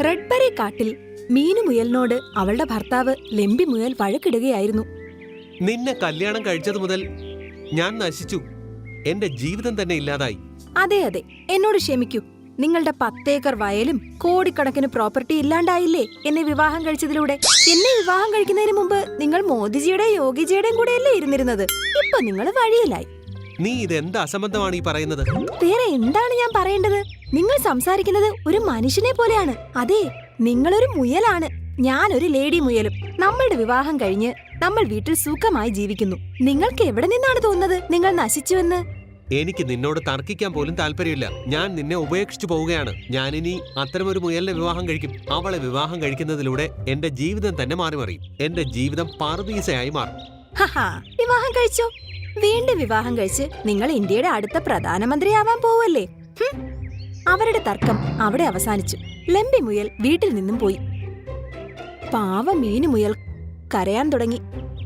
റെഡ്ബറി കാട്ടിൽ മീനു മുയലിനോട് അവളുടെ ഭർത്താവ് ലെമ്പി മുയൽ വഴക്കിടുകയായിരുന്നു. നിന്നെ കല്യാണം കഴിച്ചത് മുതൽ ഞാൻ നശിച്ചു. എന്റെ ജീവിതം തന്നെ ഇല്ലാതായി. അതെ അതെ. എന്നോട് ക്ഷമിക്കൂ. നിങ്ങളുടെ പത്തേക്കർ വയലും കോടിക്കണക്കിന് പ്രോപ്പർട്ടി ഇല്ലാണ്ടായില്ലേ എന്നെ വിവാഹം കഴിച്ചതിലൂടെ? എന്നെ വിവാഹം കഴിക്കുന്നതിന് മുമ്പ് നിങ്ങൾ മോദിജിയുടെ യോഗിജിയുടെയും കൂടെയല്ലേ ഇരുന്നിരുന്നത്? ഇപ്പൊ നിങ്ങൾ വഴിയിലായി. നീ ഇത് എന്ത് അസംബന്ധമാണ് ഈ പറയുന്നത്? വേറെ എന്താണ് ഞാൻ പറയേണ്ടത്? നിങ്ങൾ സംസാരിക്കുന്നത് ഒരു മനുഷ്യനെ പോലെയാണ്. അതെ നിങ്ങളൊരു മുയലാണ്. ഞാനൊരു ലേഡി മുയലും. നമ്മളുടെ വിവാഹം കഴിഞ്ഞ് നമ്മൾ വീട്ടിൽ സുഖമായി ജീവിക്കുന്നു. നിങ്ങൾക്ക് എവിടെ നിന്നാണ് തോന്നുന്നത് നിങ്ങൾ നശിച്ചുവെന്ന്? എനിക്ക് നിന്നോട് തർക്കിക്കാൻ പോലും താല്പര്യമില്ല. ഞാൻ നിന്നെ ഉപേക്ഷിച്ചു പോവുകയാണ്. ഞാൻ ഇനി അത്തരമൊരു മുയലിനെ വിവാഹം കഴിക്കും. അവളെ വിവാഹം കഴിക്കുന്നതിലൂടെ എന്റെ ജീവിതം തന്നെ മാറി മറിയും എന്റെ ജീവിതം പറുദീസയായി മാറും. വിവാഹം കഴിച്ചോ? വീണ്ടും വിവാഹം കഴിച്ച് നിങ്ങൾ ഇന്ത്യയുടെ അടുത്ത പ്രധാനമന്ത്രിയാവാൻ പോവല്ലേ. അവരുടെ തർക്കം അവിടെ അവസാനിച്ചു. ലംബി മുയൽ വീട്ടിൽ നിന്നും പോയി. പാവ മീനുമുയൽ കരയാൻ തുടങ്ങി.